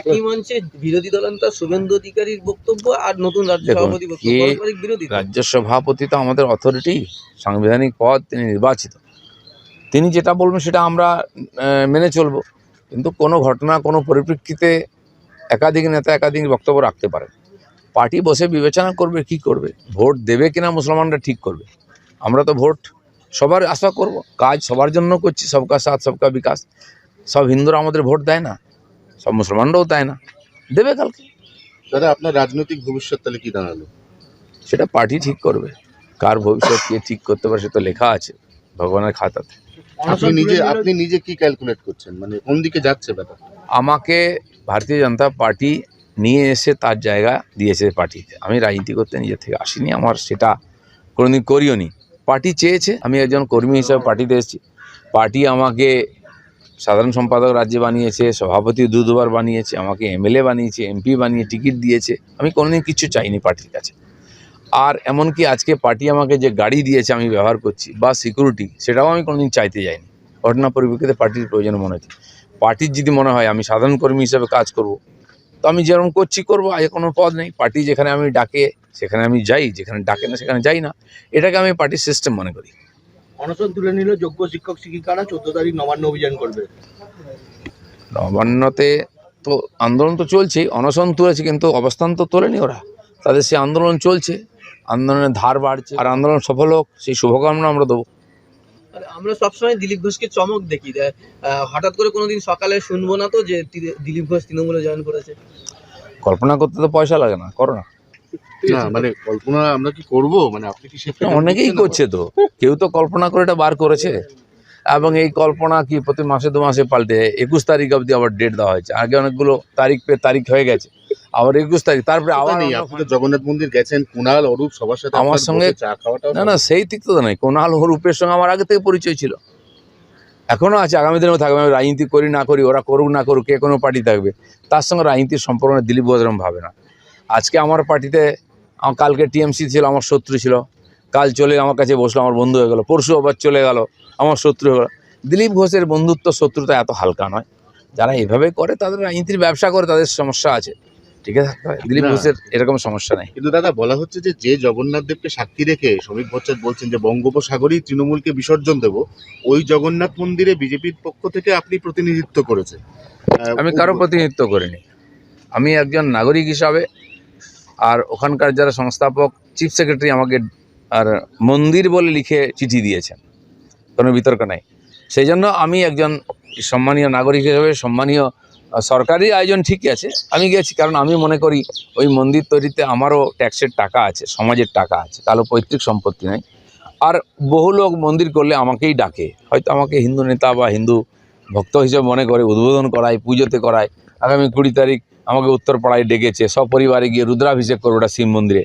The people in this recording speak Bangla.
একই মঞ্চে বিরোধী দলনেতা শুভেন্দু অধিকারীর বক্তব্য আর নতুন রাজ্য সভাপতি বক্তব্য পারস্পরিক বিরোধী। রাজ্য সভাপতি তো আমাদের অথরিটি সাংবিধানিক পদ তিনি নির্বাচিত। তিনি যেটা বলবেন সেটা আমরা মেনে চলবো। কিন্তু কোনো ঘটনা কোনো পরিপ্রেক্ষিতে একাধিক নেতা একাধিক বক্তব্য রাখতে পারে পার্টি বসে বিবেচনা করবে কি করবে? ভোট দেবে কিনা মুসলমানরা ঠিক করবে। আমরা তো ভোট সবার আশা করব। কাজ সবার জন্য করছি সবকা সাথ সবকা বিকাশ। সব হিন্দুরা আমাদের ভোট দেয় না। সব মুসলমানরাও দেয় না? দেবে কালকে। দাদা আপনার রাজনৈতিক ভবিষ্যৎ তাহলে কি দাঁড়াল? সেটা পার্টি ঠিক করবে। কার ভবিষ্যৎ কে ঠিক করতে পারে সেটা লেখা আছে ভগবানের খাতাতে। আপনি নিজে আপনি নিজে কি ক্যালকুলেট করছেন? মানে কোন দিকে যাচ্ছে ব্যাপার আমাকে ভারতীয় জনতা পার্টি নিয়ে এসে তার জায়গা দিয়েছে পার্টিতে। আমি রাজনীতি করতে নিজের থেকে আসিনি আমার সেটা কোনোদিন করিও নি পার্টি চেয়েছে আমি একজন কর্মী হিসাবে পার্টিতে এসেছি। পার্টি আমাকে সাধারণ সম্পাদক রাজ্যে বানিয়েছে, সভাপতি দু দুবার বানিয়েছে, আমাকে এমএলএ বানিয়েছে, এমপি বানিয়ে টিকিট দিয়েছে। আমি কোনোদিন কিছু চাইনি পার্টির কাছে। আর এমনকি আজকে পার্টি আমাকে যে গাড়ি দিয়েছে আমি ব্যবহার করছি বা সিকিউরিটি সেটাও আমি কোনোদিন চাইতে যাইনি। ঘটনা পরিপ্রেক্ষিতে পার্টির প্রয়োজন মনে হচ্ছে। পার্টির যদি মনে হয় আমি সাধারণ কর্মী হিসেবে কাজ করব, তো আমি যেরকম করছি করব, আগে কোনো পদ নেই। পার্টি যেখানে আমি ডাকে, সেখানে আমি যাই, যেখানে ডাকে না, সেখানে যাই না। এটাকে আমি পার্টির সিস্টেম মনে করি। অনশন তুলে নিল যোগ্য শিক্ষক শিক্ষিকারা চোদ্দ তারিখ নবান্ন অভিযান করবে। নবান্নতে তো আন্দোলন তো চলছেই অনশন তুলেছে কিন্তু অবস্থান তো তোলেনি ওরা। তাদের সেই আন্দোলন চলছে আন্দোলনের ধার বাড়ছে আর আন্দোলন সফল হোক সেই শুভকামনা আমরা দেবো। আর আমরা সবসময় দিলীপ ঘোষকে চমক দেখি হঠাৎ করে কোনোদিন সকালে শুনব না তো যে দিলীপ ঘোষ তৃণমূলে জয়েন করেছে। কল্পনা করতে তো পয়সা লাগে না করো না। না মানে কল্পনা আমরা কি করব? মানে আপনি কি সেটা অনেকেই করছে তো। কেউ তো কল্পনা করে এটা বার করেছে। এবং এই কল্পনা কি প্রতি মাসে দু মাসে পাল্টে একুশ তারিখ অবধি আবার ডেট দেওয়া হয়েছে। আগে অনেকগুলো তারিখ পে তারিখ হয়ে গেছে। আবার একুশ তারিখ তারপরে আবার নেই জগন্নাথ মন্দির গেছেন কুণাল অরূপ সবার সাথে আমার সঙ্গে- চা খাওয়াটাও না না সেই দিক তো নয়। কোনাল হরূপের সঙ্গে আমার আগে থেকে পরিচয় ছিল। এখনও আছে আগামী দিনেও থাকবে। আমি রাজনীতি করি না করি ওরা করুক না করুক কে কোনো পার্টি থাকবে তার সঙ্গে রাজনীতির সম্পর্ক দিলীপ এরকম ভাবে না। আজকে আমার পার্টিতে আমার কালকে টিএমসি ছিল আমার শত্রু ছিল। কাল চলে আমার কাছে বসল আমার বন্ধু হয়ে গেল। পরশু আবার চলে গেল আমার শত্রু হয়ে গেল। দিলীপ ঘোষের বন্ধুত্ব শত্রুতা এত হালকা নয়। যারা এভাবে করে তাদের রাজনীতির ব্যবসা করে তাদের সমস্যা আছে। ঠিক আছে? দিলীপ ঘোষের এরকম সমস্যা নেই। কিন্তু দাদা বলা হচ্ছে যে যে জগন্নাথ দেবকে সাক্ষী রেখে শ্রমিক ভট্টাচার্য বলছেন যে বঙ্গোপসাগরেই তৃণমূলকে বিসর্জন দেব ওই জগন্নাথ মন্দিরে বিজেপির পক্ষ থেকে আপনি প্রতিনিধিত্ব করেছেন। আমি কারও প্রতিনিধিত্ব করিনি। আমি একজন নাগরিক হিসাবে আর ওখানকার যারা সংস্থাপক চিফ সেক্রেটারি আমাকে আর মন্দির বলে লিখে চিঠি দিয়েছেন। কোনো বিতর্ক নাই। সেই জন্য আমি একজন সম্মানীয় নাগরিক হিসেবে, সম্মানীয় সরকারি আয়োজন ঠিকই আছে। আমি গেছি কারণ আমি মনে করি ওই মন্দির তৈরিতে আমারও ট্যাক্সের টাকা আছে, সমাজের টাকা আছে কারও পৈতৃক সম্পত্তি নাই। আর বহু লোক মন্দির করলে আমাকেই ডাকে। হয়তো আমাকে হিন্দু নেতা বা হিন্দু ভক্ত হিসেবে মনে করে, উদ্বোধন করায়, পুজোতে করায়, আগামী কুড়ি তারিখ আমাকে উত্তরপাড়ায় ডেকেছে। সপরিবারে গিয়ে রুদ্রাভিষেক করব ওটা শিব মন্দিরে।